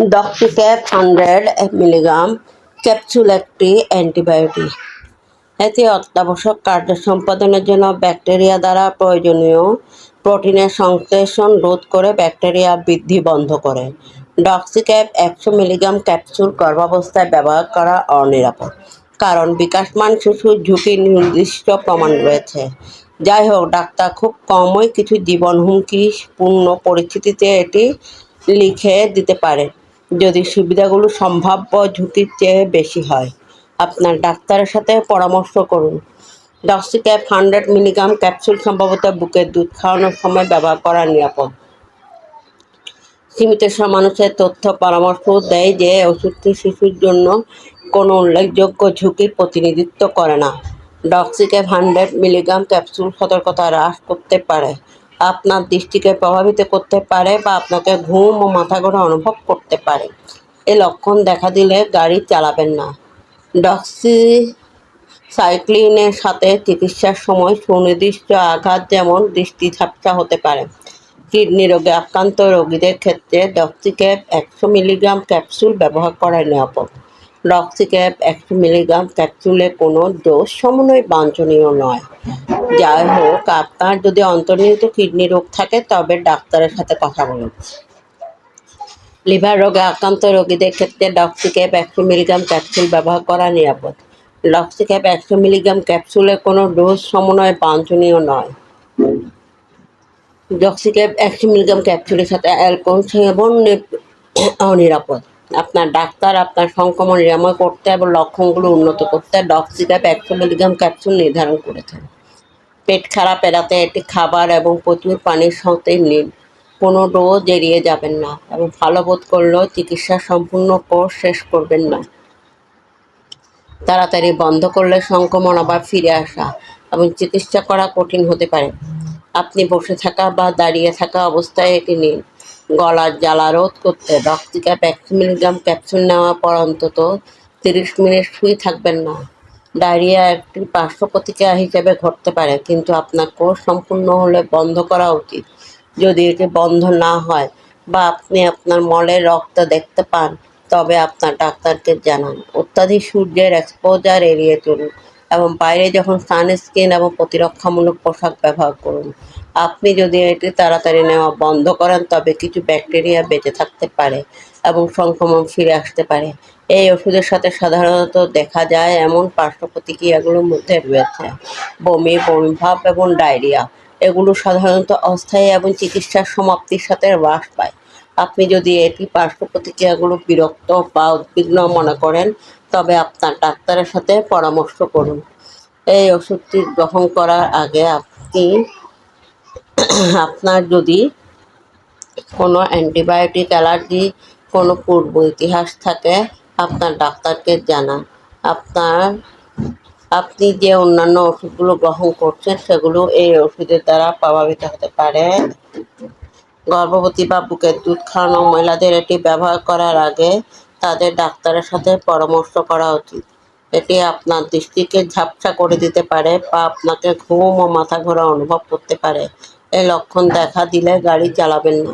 Doxicap hundred milligram capsule একটি antibiotic এটি অত্যাবশ্যক কার্য সম্পাদনের জন্য ব্যাকটেরিয়া দ্বারা প্রয়োজনীয় প্রোটিনের সংশ্লেষণ রোধ করে ব্যাকটেরিয়া বৃদ্ধি বন্ধ করে। ডক্সিক্যাপ একশো মিলিগ্রাম ক্যাপসুল গর্ভাবস্থায় ব্যবহার করা অনিরাপদ। কারণ বিকাশমান শিশুর ঝুঁকি নির্দিষ্ট প্রমাণ রয়েছে। যাই হোক, ডাক্তার খুব কমই কিছু জীবন হুমকিপূর্ণ পরিস্থিতিতে এটি লিখে দিতে পারে যদি সুবিধাগুলো সম্ভাব্য ঝুঁকির চেয়ে বেশি হয়, আপনার ডাক্তারের সাথে পরামর্শ করুন। ডক্সিক্যাপ হান্ড্রেড মিলিগ্রাম ক্যাপসুল সম্ভবত বুকের দুধ খাওয়ানোর সময় ব্যবহার করা নিরাপদ। সীমিত সব মানুষের তথ্য পরামর্শ দেয় যে, ওষুধটি শিশুর জন্য কোনো উল্লেখযোগ্য ঝুঁকি প্রতিনিধিত্ব করে না। ডক্সিক্যাপ হান্ড্রেড মিলিগ্রাম ক্যাপসুল সতর্কতা হ্রাস করতে পারে। আপনার দৃষ্টিকে প্রভাবিত করতে পারে বা আপনাকে ঘুম ও মাথা ঘোরা অনুভব করতে পারে। এই লক্ষণ দেখা দিলে গাড়ি চালাবেন না। ডক্সি সাইক্লিনের সাথে চিকিৎসার সময় সুনির্দিষ্ট আঘাত যেমন দৃষ্টি ঝাপসা হতে পারে। কিডনি রোগে আক্রান্ত রোগীদের ক্ষেত্রে ডক্সিক্যাপ একশো মিলিগ্রাম ক্যাপসুল ব্যবহার করা নিরাপদ। ডক্সিক্যাপ একশো মিলিগ্রাম ক্যাপসুলে কোনো ডোজ সমন্বয় বাঞ্ছনীয় নয়। যাই হোক, আপনার যদি অন্তর্নিহিত কিডনি রোগ থাকে, তবে ডাক্তারের সাথে কথা বলুন। লিভার রোগে আক্রান্ত রোগীদের ক্ষেত্রে ডক্সিক্যাপ একশো মিলিগ্রাম ক্যাপসুল ব্যবহার করা নিরাপদ। ডক্সিক্যাপ একশো মিলিগ্রাম ক্যাপসুলে কোনো ডোজ সমন্বয় বাঞ্ছনীয় নয়। ডক্সিক্যাপ একশো মিলিগ্রাম ক্যাপসুলের সাথে অ্যালকোহল সেবন অনিরাপদ। আপনার ডাক্তার আপনার সংক্রমণ নিরাময় করতে এবং লক্ষণগুলো উন্নত করতে ডক্সিক্যাপ একশো মিলিগ্রাম ক্যাপসুল নির্ধারণ করেছেন। পেট খারাপ এড়াতে এটি খাবার এবং প্রচুর পানির সাথে নিন। কোনো ডোজ এড়িয়ে যাবেন না এবং ভালো বোধ করলেও চিকিৎসা সম্পূর্ণ কোর্স শেষ করবেন না। তাড়াতাড়ি বন্ধ করলে সংক্রমণ আবার ফিরে আসা এবং চিকিৎসা করা কঠিন হতে পারে। আপনি বসে থাকা বা দাঁড়িয়ে থাকা অবস্থায় এটি নিন। গলার জ্বালা রোধ করতে রক্তিকা একশো মিলিগ্রাম ক্যাপসুল নেওয়ার পর অন্তত তিরিশ মিনিট শুয়ে থাকবেন না। ডায়রিয়া একটি পার্শ্ব প্রতিক্রিয়া হিসেবে ঘটতে পারে, কিন্তু আপনার কোর্স সম্পূর্ণ হলে বন্ধ করা উচিত। যদি এটি বন্ধ না হয় বা আপনি আপনার মলের রক্ত দেখতে পান, তবে আপনার ডাক্তারকে জানান। অত্যাধিক সূর্যের এক্সপোজার এড়িয়ে চলুন এবং বাইরে যখন সানস্ক্রিন এবং প্রতিরক্ষামূলক পোশাক ব্যবহার করুন। আপনি যদি এটি তাড়াতাড়ি নেওয়া বন্ধ করেন, তবে কিছু ব্যাকটেরিয়া বেঁচে থাকতে পারে এবং সংক্রমণ ফিরে আসতে পারে। এই ওষুধের সাথে সাধারণত দেখা যায় এমন পার্শ্ব প্রতিক্রিয়াগুলোর মধ্যে রয়েছে। বমি, বমিভাব এবং ডায়রিয়া। এগুলো সাধারণত অস্থায়ী এবং চিকিৎসার সমাপ্তির সাথে হ্রাস পায়। আপনি যদি এটি পার্শ্ব প্রতিক্রিয়াগুলো বিরক্ত বা উদ্বিগ্ন মনে করেন, তবে আপনার ডাক্তারের সাথে পরামর্শ করুন। এই ওষুধটি গ্রহণ করার আগে আপনি আপনার যদি কোনো অ্যান্টিবায়োটিক অ্যালার্জি, কোনো পূর্ব ইতিহাস থাকে আপনার ডাক্তারকে জানান। আপনার, আপনি যে অন্যান্য ওষুধগুলো গ্রহণ করছেন, সেগুলো এই ওষুধের দ্বারা প্রভাবিত হতে পারে। গর্ভবতী বা বুকের দুধ খাওয়ানো মহিলাদের এটি ব্যবহার করার আগে তাদের ডাক্তারের সাথে পরামর্শ করা উচিত। এটি আপনার দৃষ্টিকে ঝাপসা করে দিতে পারে বা আপনাকে ঘুম ও মাথা ঘোরা অনুভব করতে পারে। এই লক্ষণ দেখা দিলে গাড়ি চালাবেন না।